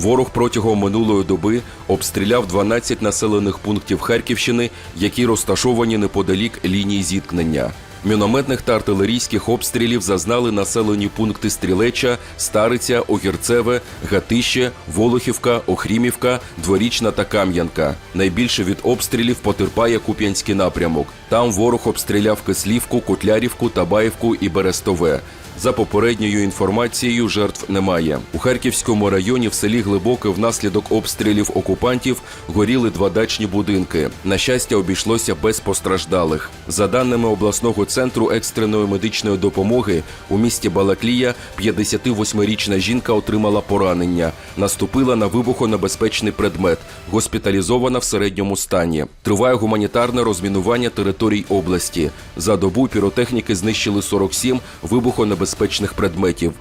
Ворог протягом минулої доби обстріляв 12 населених пунктів Харківщини, які розташовані неподалік лінії зіткнення. Мінометних та артилерійських обстрілів зазнали населені пункти Стрілеча, Стариця, Огірцеве, Гатище, Волохівка, Охрімівка, Дворічна та Кам'янка. Найбільше від обстрілів потерпає Куп'янський напрямок. Там ворог обстріляв Кислівку, Котлярівку, Табаївку і Берестове. За попередньою інформацією, жертв немає. У Харківському районі в селі Глибоке внаслідок обстрілів окупантів горіли два дачні будинки. На щастя, обійшлося без постраждалих. За даними обласного центру екстреної медичної допомоги, у місті Балаклія 58-річна жінка отримала поранення. Наступила на вибухонебезпечний предмет, госпіталізована в середньому стані. Триває гуманітарне розмінування територій області. За добу піротехніки знищили 47 вибухонебезпечних предметів.